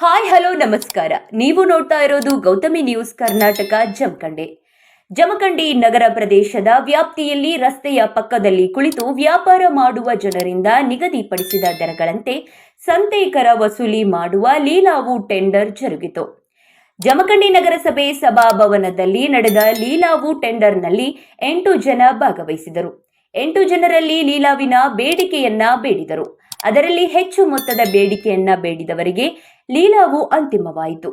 Hi, hello, ನಮಸ್ಕಾರ. ನೀವು ನೋಡ್ತಾ ಇರೋದು ಗೌತಮಿ ನ್ಯೂಸ್ ಕರ್ನಾಟಕ, ಜಮಖಂಡೆ. ಜಮಖಂಡಿ ನಗರ ಪ್ರದೇಶದ ವ್ಯಾಪ್ತಿಯಲ್ಲಿ ರಸ್ತೆಯ ಪಕ್ಕದಲ್ಲಿ ಕುಳಿತು ವ್ಯಾಪಾರ ಮಾಡುವ ಜನರಿಂದ ನಿಗದಿಪಡಿಸಿದ ದರಗಳಂತೆ ಸಂತೆ ಕರ ವಸೂಲಿ ಮಾಡುವ ಲೀಲಾವು ಟೆಂಡರ್ ಜರುಗಿತು. ಜಮಖಂಡಿ ನಗರಸಭೆ ಸಭಾಭವನದಲ್ಲಿ ನಡೆದ ಲೀಲಾವು ಟೆಂಡರ್ನಲ್ಲಿ ಎಂಟು ಜನ ಭಾಗವಹಿಸಿದರು. ಎಂಟು ಜನರಲ್ಲಿ ಲೀಲಾವಿನ ಬೇಡಿಕೆಯನ್ನ ಬೇಡಿದರು. ಅದರಲ್ಲಿ ಹೆಚ್ಚು ಮೊತ್ತದ ಬೇಡಿಕೆಯನ್ನ ಬೇಡಿದವರಿಗೆ ಲೀಲಾವು ಅಂತಿಮವಾಯಿತು.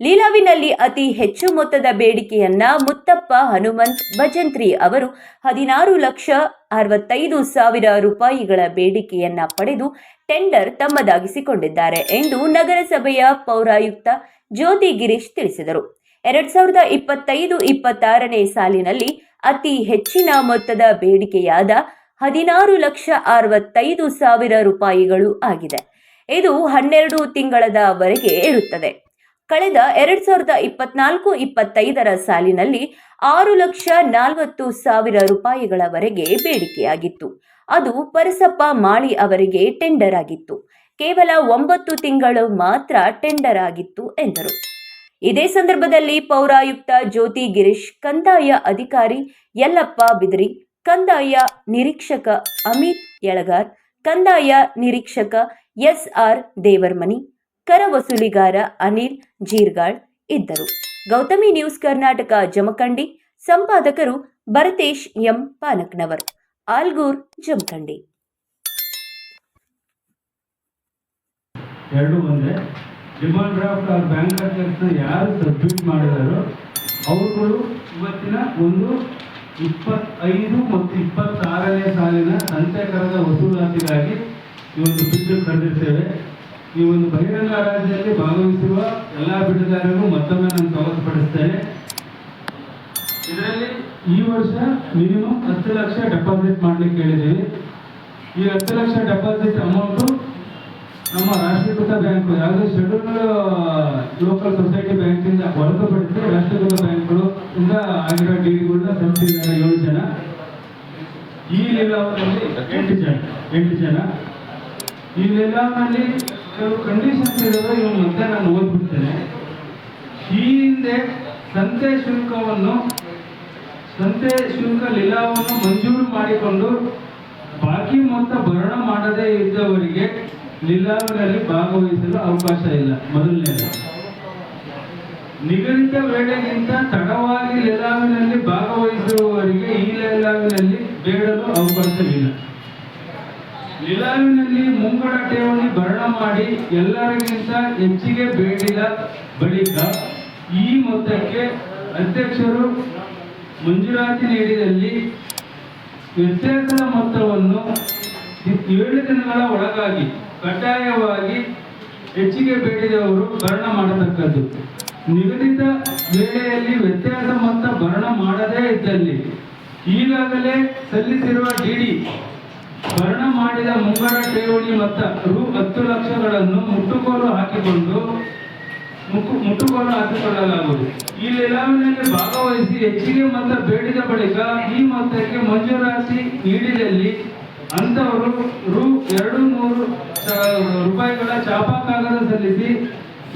ಲೀಲಾವಿನಲ್ಲಿ ಅತಿ ಹೆಚ್ಚು ಮೊತ್ತದ ಬೇಡಿಕೆಯನ್ನ ಮುತ್ತಪ್ಪ, ಹನುಮಂತ್, ಭಜಂತ್ರಿ ಅವರು ಹದಿನಾರು ಲಕ್ಷ ಅರವತ್ತೈದು ಸಾವಿರ ರೂಪಾಯಿಗಳ ಬೇಡಿಕೆಯನ್ನ ಪಡೆದು ಟೆಂಡರ್ ತಮ್ಮದಾಗಿಸಿಕೊಂಡಿದ್ದಾರೆ ಎಂದು ನಗರಸಭೆಯ ಪೌರಾಯುಕ್ತ ಜ್ಯೋತಿ ಗಿರೀಶ್ ತಿಳಿಸಿದರು. ಎರಡ್ ಸಾವಿರದ ಇಪ್ಪತ್ತೈದು ಇಪ್ಪತ್ತಾರನೇ ಸಾಲಿನಲ್ಲಿ ಅತಿ ಹೆಚ್ಚಿನ ಮೊತ್ತದ ಬೇಡಿಕೆಯಾದ ಹದಿನಾರು ಲಕ್ಷ ಅರವತ್ತೈದು ಸಾವಿರ ರೂಪಾಯಿಗಳು ಆಗಿದೆ. ಇದು ಹನ್ನೆರಡು ತಿಂಗಳದವರೆಗೆ ಇರುತ್ತದೆ. ಕಳೆದ ಎರಡ್ ಸಾವಿರದ ಇಪ್ಪತ್ನಾಲ್ಕು, ಇಪ್ಪತ್ತೈದರ ಸಾಲಿನಲ್ಲಿ ಆರು ಲಕ್ಷ ನಲವತ್ತು ಸಾವಿರ ರೂಪಾಯಿಗಳವರೆಗೆ ಬೇಡಿಕೆಯಾಗಿತ್ತು. ಅದು ಪರಸಪ್ಪ ಮಾಳಿ ಅವರಿಗೆ ಟೆಂಡರ್ ಆಗಿತ್ತು. ಕೇವಲ ಒಂಬತ್ತು ತಿಂಗಳು ಮಾತ್ರ ಟೆಂಡರ್ ಆಗಿತ್ತು ಎಂದರು. ಇದೇ ಸಂದರ್ಭದಲ್ಲಿ ಪೌರಾಯುಕ್ತ ಜ್ಯೋತಿ ಗಿರೀಶ್, ಕಂದಾಯ ಅಧಿಕಾರಿ ಯಲ್ಲಪ್ಪ ಬಿದ್ರಿ, ಕಂದಾಯ ನಿರೀಕ್ಷಕ ಅಮಿತ್ ಯಳಗಾರ್ ಕಂದಾಯ ನಿರೀಕ್ಷಕ ಎಸ್ ಆರ್ ದೇವರ್ಮನಿ ಕರ ವಸೂಲಿಗಾರ ಅನಿಲ್ ಜೀರ್ಗಾಳ್ ಇದ್ದರು. ಗೌತಮಿ ನ್ಯೂಸ್ ಕರ್ನಾಟಕ ಜಮಖಂಡಿ, ಸಂಪಾದಕರು ಭರತೇಶ್ ಎಂ ಪಾನಕ್ನವರ್, ಆಲ್ಗೂರ್ ಜಮಖಂಡಿ. ಎರಡು ಒಂದೇ, ಡಿಮಾಂಡ್ ಡ್ರಾಫ್ಟ್ ಅವ್ರ ಬ್ಯಾಂಕ್ ಅಕೌಂಟ್ನ ಯಾರು ಸಬ್ಮಿಟ್ ಮಾಡಿದಾರೋ, ಅವರುಗಳು ಇವತ್ತಿನ ಒಂದು ಇಪ್ಪತ್ತೈದು ಮತ್ತು ಇಪ್ಪತ್ತಾರನೇ ಸಾಲಿನ ಸಂತೆಕರದ ವಸೂಲಾತಿಗಾಗಿ ಒಂದು ಬಿಡ್ಡು ಕರೆದಿರ್ತೇವೆ. ಈ ಒಂದು ಬಹಿರಂಗ ಹರಾಜಿನಲ್ಲಿ ಭಾಗವಹಿಸಿರುವ ಎಲ್ಲ ಬಿಡ್ಡುದಾರರು ಮತ್ತೊಮ್ಮೆ ನಾನು ಸ್ವಾಗತಪಡಿಸ್ತೇನೆ. ಇದರಲ್ಲಿ ಈ ವರ್ಷ ಮಿನಿಮಮ್ ಹತ್ತು ಲಕ್ಷ ಡೆಪಾಸಿಟ್ ಮಾಡ್ಲಿಕ್ಕೆ ಹೇಳಿದ್ದೀವಿ. ಈ ಹತ್ತು ಲಕ್ಷ ಡೆಪಾಸಿಟ್ ಅಮೌಂಟು ನಮ್ಮ ರಾಷ್ಟ್ರೀಕೃತ ಬ್ಯಾಂಕ್ ಯಾವುದೇ ಶೆಡ್ಯೂಲ್ ಲೋಕಲ್ ಸೊಸೈಟಿ ಬ್ಯಾಂಕಿಂದ ಹೊರತುಪಡಿಸಿ ರಾಷ್ಟ್ರೀಕೃತ ಬ್ಯಾಂಕ್ಗಳು ಇಂದ ಆಗಿರೋ ಡಿಡಿಗಳನ್ನ ಸಲ್ಲಿಸಿದ್ದಾರೆ ಏಳು ಜನ. ಈ ಲಿಲಾವಲ್ಲಿ ಎಂಟು ಜನ ಎಂಟು ಜನ. ಈ ಲಿಲಾವಲ್ಲಿ ಕೆಲವು ಕಂಡೀಷನ್ಸ್ ಇದಾವೆ ಇವು ಮತ್ತೆ ನಾನು ಓದ್ಬಿಡ್ತೇನೆ. ಈ ಹಿಂದೆ ಸಂತೆ ಶುಲ್ಕವನ್ನು, ಸಂತೆ ಶುಲ್ಕ ಲೀಲಾವನ್ನು ಮಂಜೂರು ಮಾಡಿಕೊಂಡು ಬಾಕಿ ಮೊತ್ತ ಭರಣ ಮಾಡದೇ ಇದ್ದವರಿಗೆ ಲಿಲಾವಿನಲ್ಲಿ ಭಾಗವಹಿಸಲು ಅವಕಾಶ ಇಲ್ಲ ಮೊದಲನೇ ನಿಗದಿತ ವೇಳೆಗಿಂತ ತಡವಾಗಿ ಲಿಲಾವಿನಲ್ಲಿ ಭಾಗವಹಿಸುವವರಿಗೆ ಈ ಲಿಲಾವಿನಲ್ಲಿ ಬೇಡಲು ಅವಕಾಶವಿಲ್ಲ. ಲಿಲಾವಿನಲ್ಲಿ ಮುಂಗಡ ಠೇವಣಿ ಭರಣ ಮಾಡಿ ಎಲ್ಲರಿಗಿಂತ ಹೆಚ್ಚಿಗೆ ಬೇಡಿದ ಬಳಿಕ ಈ ಮೊತ್ತಕ್ಕೆ ಅಧ್ಯಕ್ಷರು ಮಂಜೂರಾತಿ ನೀಡಿದಲ್ಲಿ ವ್ಯತ್ಯಾಸದ ಮೊತ್ತವನ್ನು ಏಳು ದಿನಗಳ ಒಳಗಾಗಿ ಕಡ್ಡಾಯವಾಗಿ ಹೆಚ್ಚಿಗೆ ಬೇಡಿದವರು ಭರಣ ಮಾಡತಕ್ಕದ್ದು. ನಿಗದಿತ ವೇಳೆಯಲ್ಲಿ ವ್ಯತ್ಯಾಸ ಮೊತ್ತ ಭರಣ ಮಾಡದೇ ಇದ್ದಲ್ಲಿ ಈಗಾಗಲೇ ಸಲ್ಲಿಸಿರುವ ಡಿಡಿ ಭರಣ ಮಾಡಿದ ಮುಂಗಡ ಠೇವಣಿ ಮೊತ್ತ ರು ಹತ್ತು ಲಕ್ಷಗಳನ್ನು ಮುಟ್ಟುಗೋಲು ಹಾಕಿಕೊಂಡು ಮುಟ್ಟುಗೋಲು ಹಾಕಿಕೊಳ್ಳಲಾಗುವುದು. ಈ ಲೀಲಾವಣೆಯಲ್ಲಿ ಭಾಗವಹಿಸಿ ಹೆಚ್ಚಿಗೆ ಮೊತ್ತ ಬೇಡಿದ ಬಳಿಕ ಈ ಮೊತ್ತಕ್ಕೆ ಮಂಜೂರಾತಿ ನೀಡಿದಲ್ಲಿ ಅಂತವರು ರು ಎರಡು ನೂರು ರೂಪಾಯಿಗಳ ಚಾಪಾ ಕಾಗದ ಸಲ್ಲಿಸಿ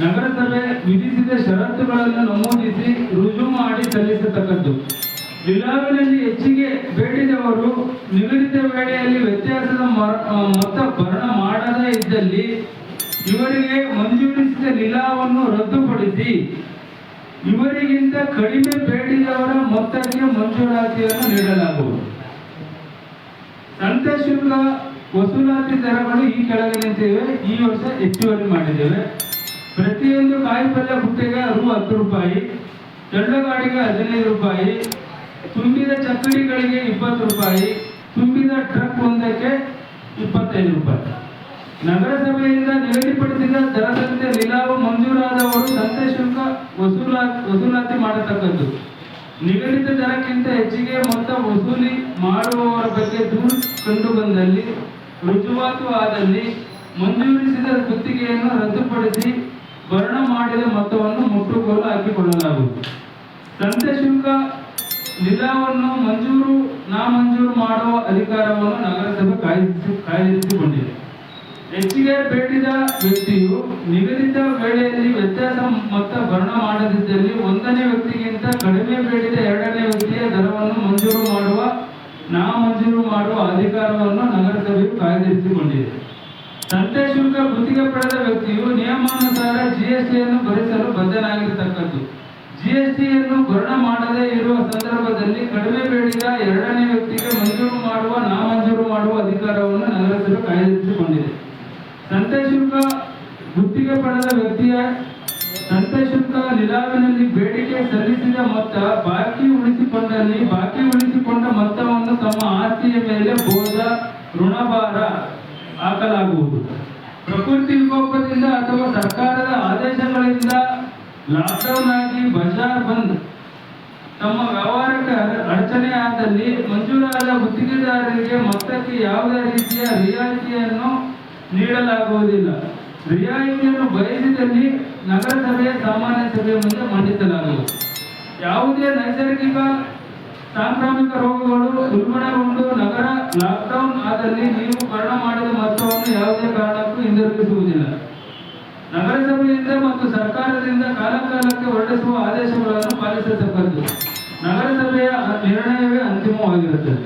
ನಗರಸಭೆ ವಿಧಿಸಿದ ಷರತ್ತುಗಳನ್ನು ನಮೂದಿಸಿ ರುಜು ಮಾಡಿ ಸಲ್ಲಿಸತಕ್ಕದ್ದು. ಲಿಲಾವಿನಲ್ಲಿ ಹೆಚ್ಚಿಗೆ ಬೇಡಿದವರು ನಿಗದಿತ ವೇಳೆಯಲ್ಲಿ ವ್ಯತ್ಯಾಸದ ಮೊತ್ತ ಭರಣ ಮಾಡದೇ ಇದ್ದಲ್ಲಿ ಇವರಿಗೆ ಮಂಜೂರಿಸಿದ ನಿಲಾವನ್ನು ರದ್ದುಪಡಿಸಿ ಇವರಿಗಿಂತ ಕಡಿಮೆ ಬೇಡಿದವರ ಮೊತ್ತಕ್ಕೆ ಮಂಜೂರಾತಿಯನ್ನು ನೀಡಲಾಗುವುದು. ಸಂತೆ ಶುಲ್ಕ ವಸೂಲಾತಿ ದರಗಳು ಈ ಕೆಳಗಿನಂತಿವೆ. ಈ ವರ್ಷ ಹೆಚ್ಚುವರಿ ಮಾಡಿದ್ದೇವೆ. ಪ್ರತಿಯೊಂದು ಕಾಯಿಪಲ್ಯ ಬುಟ್ಟೆಗೆ ರು ಹತ್ತು ರೂಪಾಯಿ ಗಾಡಿಗೆ ಹದಿನೈದು ರೂಪಾಯಿ, ತುಂಬಿದ ಚಕ್ಕಡಿಗಳಿಗೆ ಇಪ್ಪತ್ತು ರೂಪಾಯಿ, ತುಂಬಿದ ಟ್ರಕ್ ಒಂದಕ್ಕೆ ಇಪ್ಪತ್ತೈದು ರೂಪಾಯಿ. ನಗರಸಭೆಯಿಂದ ನಿಗದಿಪಡಿಸಿದ ದರದಂತೆ ನಿಲಾವು ಮಂಜೂರಾದವರು ಸಂತೆ ಶುಲ್ಕ ವಸೂಲಾ, ವಸೂಲಾತಿ ಮಾಡತಕ್ಕದ್ದು. ನಿಗದಿತ ದರಕ್ಕಿಂತ ಹೆಚ್ಚಿಗೆ ಮೊತ್ತ ವಸೂಲಿ ಮಾಡುವವರ ಬಗ್ಗೆ ದೂರು ಕಂಡು ಬಂದಲ್ಲಿ ರುಜುವಾತು ಆದಲ್ಲಿ ಮಂಜೂರಿಸಿದ ಗುತ್ತಿಗೆಯನ್ನು ರದ್ದುಪಡಿಸಿ ಭರಣ ಮಾಡಿದ ಮೊತ್ತವನ್ನು ಮುಟ್ಟುಗೋಲು ಹಾಕಿಕೊಳ್ಳಲಾಗುವುದು. ತಂತ್ರ ಶುಲ್ಕ ನಿಲವನ್ನು ಮಂಜೂರು, ನಾಮಂಜೂರು ಮಾಡುವ ಅಧಿಕಾರವನ್ನು ನಗರಸಭೆ ಕಾಯ್ದಿರಿಸಿ ಕಾಯ್ದಿರಿಸಿಕೊಂಡಿದೆ. ಹೆಚ್ಚಿಗೆ ಬೇಡಿದ ವ್ಯಕ್ತಿಯು ನಿಗದಿತ ಭರಣ ಮಾಡದಿದ್ದಲ್ಲಿ ಒಂದನೇ ವ್ಯಕ್ತಿಗಿಂತ ಕಡಿಮೆ ಬೇಡಿದ ಎರಡನೇ ವ್ಯಕ್ತಿಯ ದರವನ್ನು ಮಂಜೂರು ಮಾಡುವ, ನಾ ಮಂಜೂರು ಮಾಡುವ ಅಧಿಕಾರವನ್ನು ನಗರಸಭೆಯು ಕಾಯ್ದಿರಿಸಿಕೊಂಡಿದೆ. ಸಂತೆ ಶುಲ್ಕ ಗುತ್ತಿಗೆ ಪಡೆದ ವ್ಯಕ್ತಿಯು ನಿಯಮಾನುಸಾರ ಜಿಎಸ್ಟಿಯನ್ನು ಭರಿಸಲು ಬದ್ಧನಾಗಿರತಕ್ಕದ್ದು ಜಿಎಸ್ಟಿಯನ್ನು ಭರಣ ಮಾಡದೇ ಇರುವ ಸಂದರ್ಭದಲ್ಲಿ ಕಡಿಮೆ ಬೇಡಿದ ಎರಡನೇ ವ್ಯಕ್ತಿಗೆ ಮಂಜೂರು ಮಾಡುವ ನಾ ಋಣಭಾರ ಹಾಕಲಾಗುವುದು. ಪ್ರಕೃತಿ ವಿಕೋಪದಿಂದ ಅಥವಾ ಸರ್ಕಾರದ ಆದೇಶಗಳಿಂದ ಲಾಕ್ಡೌನ್ ಆಗಿ ಬಜಾರ್ ಬಂದ್. ತಮ್ಮ ವ್ಯವಹಾರಕ್ಕೆ ಅಡ- ಅಡಚಣೆ ಆದಲ್ಲಿ ಮಂಜೂರಾದ ಗುತ್ತಿಗೆದಾರರಿಗೆ ಮೊತ್ತಕ್ಕೆ ಯಾವುದೇ ರೀತಿಯ ರಿಯಾಯಿತಿಯನ್ನು ನೀಡಲಾಗುವುದಿಲ್ಲ. ರಿಯಾಯಿತಿಯನ್ನು ಬಯಸಿದಲ್ಲಿ ನಗರಸಭೆ ಸಾಮಾನ್ಯ ಸಭೆಯ ಮುಂದೆ ಮಂಡಿಸಲಾಗುವುದು. ಯಾವುದೇ ನೈಸರ್ಗಿಕ ಸಾಂಕ್ರಾಮಿಕ ರೋಗಗಳು ಉಲ್ಬಣಗೊಂಡು ನಗರ ಲಾಕ್ಡೌನ್ ಆದಲ್ಲಿ ನೀವು ಮರಣ ಮಾಡಿದ ಮೊತ್ತವನ್ನು ಯಾವುದೇ ಕಾರಣಕ್ಕೂ ಹಿಂದಿರುಗಿಸುವುದಿಲ್ಲ ನಗರಸಭೆಯಿಂದ ಮತ್ತು ಸರ್ಕಾರದಿಂದ ಕಾಲಕಾಲಕ್ಕೆ ಹೊರಡಿಸುವ ಆದೇಶಗಳನ್ನು ಪಾಲಿಸತಕ್ಕದ್ದು ನಗರಸಭೆಯ ನಿರ್ಣಯವೇ ಅಂತಿಮವಾಗಿರುತ್ತದೆ.